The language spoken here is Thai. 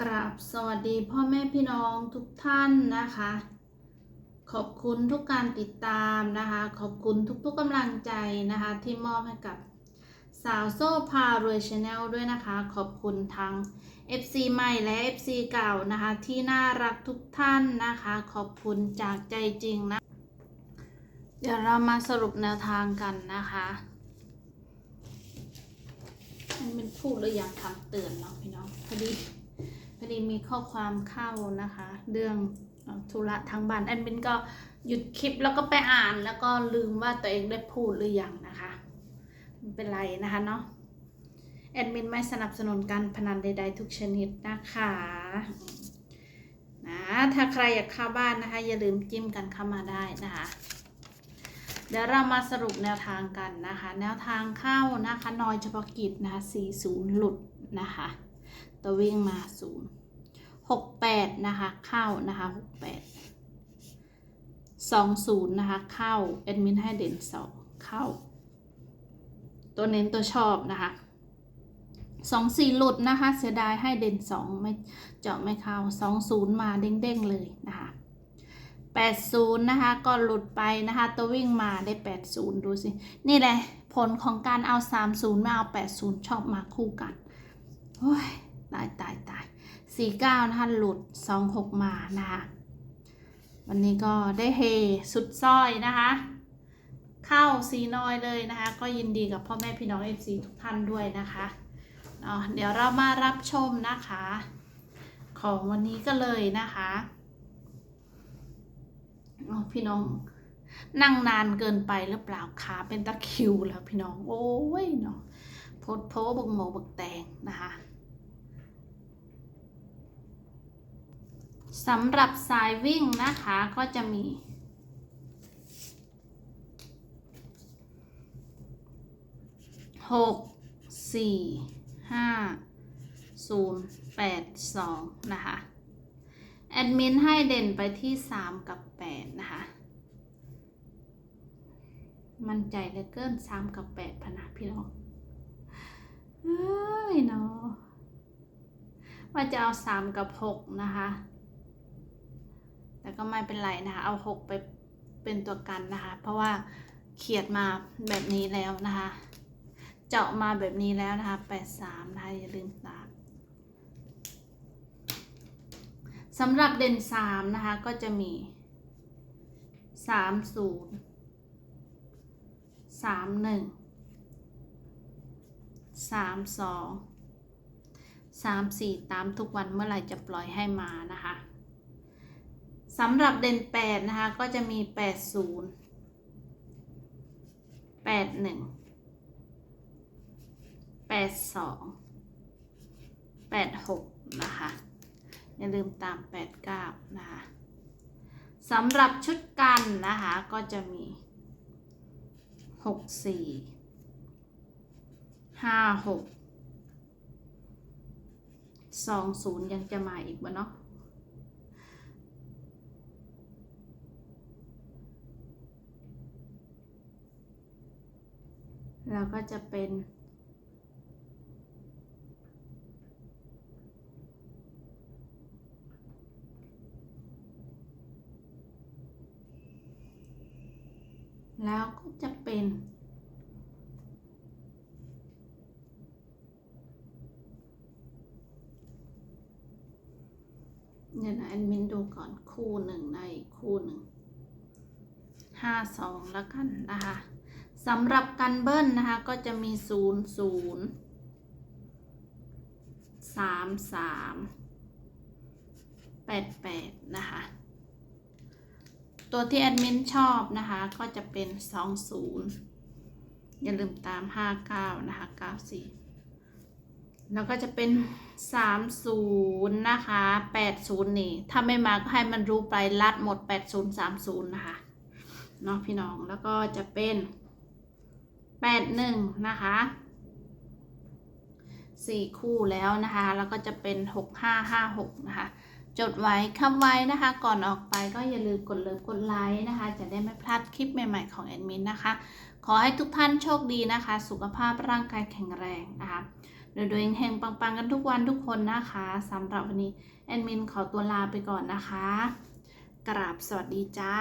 กราบสวัสดีพ่อแม่พี่น้องทุกท่านนะคะ ขอบคุณทุกการติดตามนะคะ ขอบคุณทุกๆกำลังใจนะคะ ที่มอบให้กับสาวโซ่พารวยชาแนลด้วยนะคะ ขอบคุณทั้ง FC ใหม่และ FC เก่านะคะ ที่น่ารักทุกท่านนะคะ ขอบคุณจากใจจริงนะ เดี๋ยวเรามาสรุปแนวทางกันนะคะมันเป็นพูดหรืออยากคำเตือนเนาะพี่น้องพอดี ดีมีข้อความเข้านะคะ เรื่องธุระทางบ้านแอดมินก็หยุดคลิปแล้วก็ไปอ่านแล้วก็ลืมว่าตัวเองได้พูดหรือยังนะคะไม่เป็นไรนะคะเนาะแอดมินไม่สนับสนุนการพนันใด ๆ ทุกชนิดนะคะนะถ้าใครอยากเข้าบ้านนะคะ อย่าลืมจิ้มกันเข้ามาได้นะคะ เดี๋ยวเรามาสรุปแนวทางกันนะคะ แนวทางเข้านะคะนอยเฉพาะกิจนะคะ40 หลุดนะคะ ตัววิ่งมาศูนย์หกแปดนะคะเข้านะคะหกแปดสองศูนย์นะคะเข้าแอดมินให้เด่นสองเข้า ตัวเน้นตัวชอบนะคะสองสี่หลุดนะคะ เสียดายให้เด่นสองไม่เจาะไม่เข้าสองศูนย์มาเด้งๆเลยนะคะแปดศูนย์นะคะก็หลุดไปนะคะ ตัววิ่งมาได้แปดศูนย์ดูสิ นี่แหละผลของการเอาสามศูนย์มาเอาแปดศูนย์ชอบมาคู่กัน โอ้ยตายตายตายสี่เก้านะคะหลุดสองหกมานะคะวันนี้ก็ได้เฮสุดซ้อยนะคะ เข้าสีน้อยเลยนะคะ ก็ยินดีกับพ่อแม่พี่น้องเอฟซีทุกท่านด้วยนะคะเนาะเดี๋ยวเรามารับชมนะคะ ของวันนี้ก็เลยนะคะอ๋อพี่น้องนั่งนานเกินไปหรือเปล่าขาเป็นตะคิวแล้วพี่น้อง โอ้ยเนาะ พดโพบกโมบกแตงนะคะสำหรับสายวิ่งนะคะก็จะมี หกสี่ห้าศูนย์แปดสองนะคะ แอดมินให้เด่นไปที่สามกับแปดนะคะ มั่นใจเหลือเกินสามกับแปดพนะพี่น้อง เอ้ยเนาะว่าจะเอาสามกับหกนะคะ แต่ก็ไม่เป็นไรนะคะ เอาหกไปเป็นตัวกันนะคะ เพราะว่าเขียดมาแบบนี้แล้วนะคะ เจาะมาแบบนี้แล้วนะคะแปดสามนะคะอย่าลืมตามสำหรับเด่นสามนะคะ ก็จะมีสามศูนย์สามหนึ่ง สามสองสามสี่ตามทุกวันเมื่อไหร่จะปล่อยให้มานะคะสำหรับเด่นแปดนะคะก็จะมีแปดศูนย์แปดหนึ่งแปดสองแปดหกนะคะอย่าลืมตามแปดเก้านะคะสำหรับชุดกันนะคะก็จะมีหกสี่ ห้าหกสองศูนย์ยังจะมาอีกบ่เนาะแล้วก็จะเป็นแล้วก็จะเป็น เดี๋ยนะแอดมินดูก่อนคู่หนึ่งในคู่หนึ่งห้าสองแล้วกันนะคะสำหรับกันเบิ้ลนะคะ ก็จะมีศูนย์ศูนย์สามสามแปดแปดนะคะ ตัวที่แอดมินชอบนะคะ ก็จะเป็นสองศูนย์อย่าลืมตามห้าเก้านะคะเก้าสี่ แล้วก็จะเป็นสามศูนย์นะคะแปดศูนย์นี่ ถ้าไม่มาก็ให้มันรู้ไปลัดหมดแปดศูนย์สามศูนย์นะคะเนาะพี่น้องแล้วก็จะเป็นแปดหนึ่งนะคะสี่คู่แล้วนะคะ แล้วก็จะเป็นหกห้าห้าหกนะคะ จดไว้คำไว้นะคะ ก่อนออกไปก็อย่าลืมกดเลิฟกดไลค์นะคะ จะได้ไม่พลาดคลิปใหม่ๆของแอดมินนะคะ ขอให้ทุกท่านโชคดีนะคะ สุขภาพร่างกายแข็งแรงนะคะ โดยโดยแห่งปังๆกันทุกวันทุกคนนะคะสำหรับวันนี้ แอดมินขอตัวลาไปก่อนนะคะ กราบสวัสดีจ้า